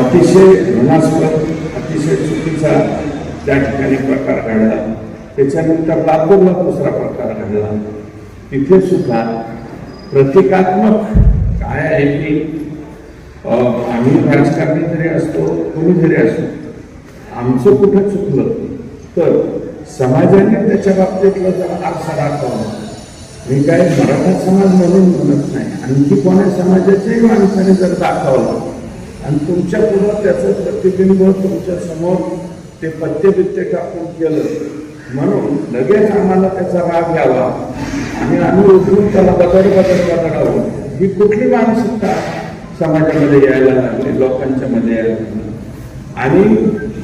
अतिशय घृणास्पद अतिशय चुकीचा त्या ठिकाणी प्रकार घडला. त्याच्यानंतर लातूरला दुसरा प्रकार घडला. तिथे सुद्धा प्रतिकात्मक काय आहे की आम्ही राजकारणी जरी असतो कोणी जरी असतो आमचं कुठं चुकलं? तर समाजाने त्याच्या बाबतीतलं जर आरसा दाखवला मी काय मराठा समाज म्हणून म्हणत नाही. आणखी कोणा समाजाच्याही माणसाने जर दाखवलं आणि तुमच्या पुढं त्याचं प्रतिबिंब तुमच्यासमोर ते पत्ते टाकून केलं. म्हणून लगेच आम्हाला त्याचा राग यावा. आणि आम्ही उठून त्याला बदल बदल बदलावं ही कुठली मानसिकता समाजामध्ये यायला लागली लोकांच्या मध्ये यायला लागली? आणि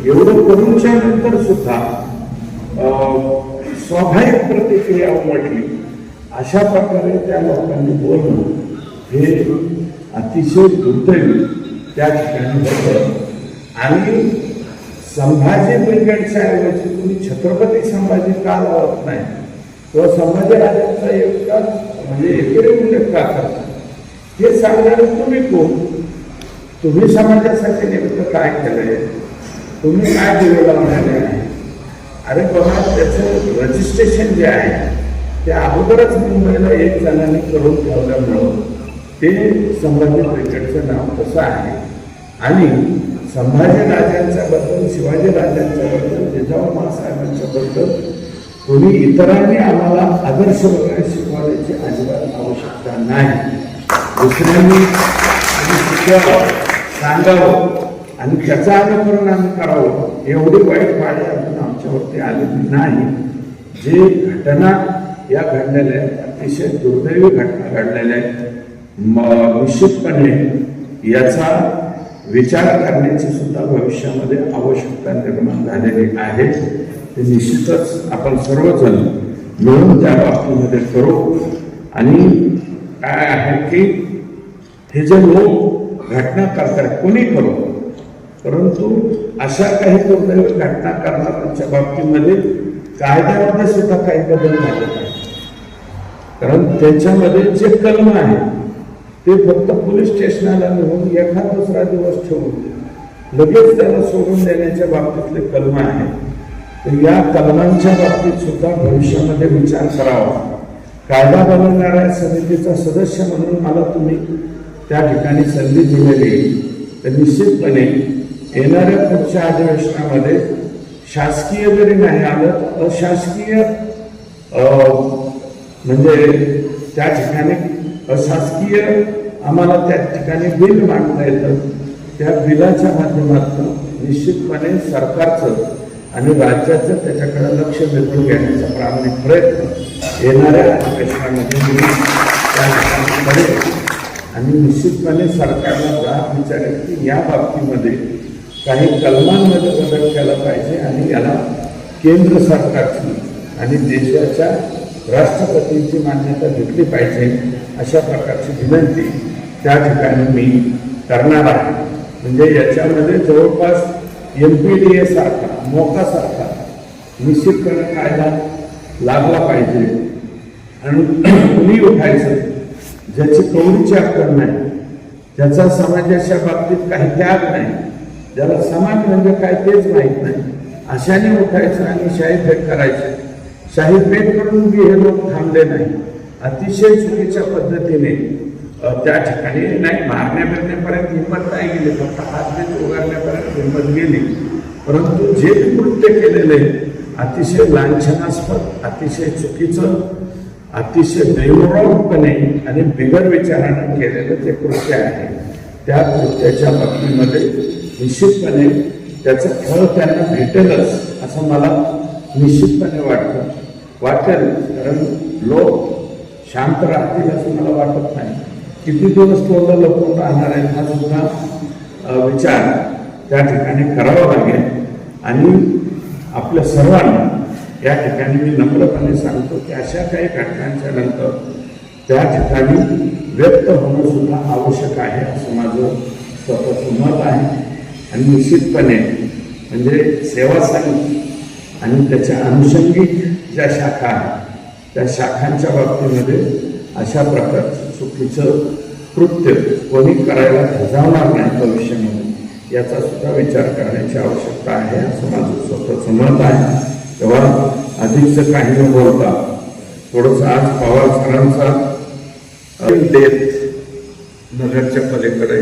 एवढं करूनच्या नंतर सुद्धा स्वाभाविक प्रतिक्रिया उमटली. अशा प्रकारे त्या लोकांनी बोलणं हे अतिशय दुर्दैवी. त्या ठिकाणी होतं आणि संभाजी ब्रिगेडच्या ऐवजी तुम्ही छत्रपती संभाजी का लावत नाही? तो संभाजीराजांचा एकच म्हणजे एकेरी उल्लेख का करता? हे सांगणारे तुम्ही कोण? तुम्ही समाजासाठी नेमकं काय केलंय? तुम्ही काय दिलेलं म्हणाले आहे? अरे बघा त्याचं रजिस्ट्रेशन जे आहे ते अगोदरच मुंबईला एक जणांनी करून ठेवल्यामुळं ते संभाजी ब्रिगेडचं नाव कसं आहे? आणि संभाजीराजांच्या बद्दल शिवाजीराजांच्या बद्दल जिजाऊ साहेबांच्या बद्दल कोणी इतरांनी आम्हाला आदर्श वगैरे शिकवण्याची अजिबात आवश्यकता नाही. दुसऱ्यांनी आम्ही शिकावं सांगावं आणि त्याचा अनुकरण आम्ही करावं एवढी वाईट पाळी अजून आमच्यावरती आलेली नाही. जे घटना या घडलेल्या आहेत अतिशय दुर्दैवी घटना घडलेल्या आहेत. निश्चितपणे याचा विचार करण्याची सुद्धा भविष्यामध्ये आवश्यकता निर्माण झालेली आहे. ते निश्चितच आपण सर्वजण मिळून त्या बाबतीमध्ये करू. आणि काय आहे की हे जे लोक घटना करतात कोणी करू? परंतु अशा काही दुर्दैव घटना करणाऱ्यांच्या बाबतीमध्ये कायद्यामध्ये सुद्धा काही बदल झाले नाही कारण त्याच्यामध्ये जे कलम आहे ते फक्त पोलीस स्टेशनाला नेऊन एखादा दुसरा दिवस ठेवून लगेच त्याला सोडून देण्याच्या बाबतीतले कलम आहे तर या कलमांच्या बाबतीत सुद्धा भविष्यामध्ये विचार करावा. कायदा बनवणाऱ्या समितीचा सदस्य म्हणून मला तुम्ही त्या ठिकाणी संधी दिलेली तर निश्चितपणे येणाऱ्या पुढच्या अधिवेशनामध्ये शासकीय जरी नाही आलं अशासकीय म्हणजे त्या ठिकाणी प्रशासकीय आम्हाला त्या ठिकाणी बिल मांडता येतं. त्या बिलाच्या माध्यमातून निश्चितपणे सरकारचं आणि राज्याचं त्याच्याकडे लक्ष वेधून घेण्याचा प्रामाणिक प्रयत्न येणाऱ्या अधिवेशनामध्ये त्या ठिकाणी आणि निश्चितपणे सरकारला जाब विचारेल की या बाबतीमध्ये काही कलमांमध्ये बदल केला पाहिजे आणि याला केंद्र सरकारची आणि देशाच्या राष्ट्रपतींची मान्यता घेतली पाहिजे अशा प्रकारची विनंती त्या ठिकाणी मी करणार आहे. म्हणजे याच्यामध्ये जवळपास एम पी डी एसारखा मोकासारखा निश्चित सारखा निश्चितपणे कायदा लागला पाहिजे. आणि कुणी उठायचं? ज्याची कवडीची अक्कल नाही ज्याचा समाजाच्या बाबतीत काही त्याग नाही ज्याला समाज म्हणजे काय तेच माहीत नाही. अशाने उठायचं आणि शाही भेट करायची. शाही भेट करून बी हे लोक थांबले नाही. अतिशय चुकीच्या पद्धतीने त्या ठिकाणी नाही मारण्या बिरण्यापर्यंत हिंमत नाही गेली फक्त हात बीत उगारण्यापर्यंत हिंमत गेली. परंतु जे कृत्य केलेले अतिशय लांछनास्पद अतिशय चुकीचं अतिशय दैवपणे आणि बिगर विचाराने केलेलं ते कृत्य आहे. त्या कृत्याच्या बाबतीमध्ये निश्चितपणे त्याचं फळ त्यांना भेटेलच असं मला निश्चितपणे वाटतं. वाटेल कारण लोक शांत राहतील असं मला वाटत नाही. किती दिवस तोंड लपून राहणार आहे हा सुद्धा विचार त्या ठिकाणी करावा लागेल. आणि आपल्या सर्वांना या ठिकाणी मी नम्रपणे सांगतो की अशा काही घटनांच्या नंतर त्या ठिकाणी व्यक्त होणं सुद्धा आवश्यक आहे असं माझं स्वतःचं मत आहे. आणि निश्चितपणे म्हणजे सेवा समिती आणि त्याच्या अनुषंगिक ज्या शाखा आहेत त्या शाखांच्या बाबतीमध्ये अशा प्रकारचं चुकीचं कृत्य कोणी करायला धजावणार नाही भविष्यामध्ये याचा सुद्धा विचार करण्याची आवश्यकता आहे असं माझं स्वतःचं मत आहे. तेव्हा अधिकचं काही न बोलता थोडस आज पवार सरांचा देत नगरच्या पलीकडे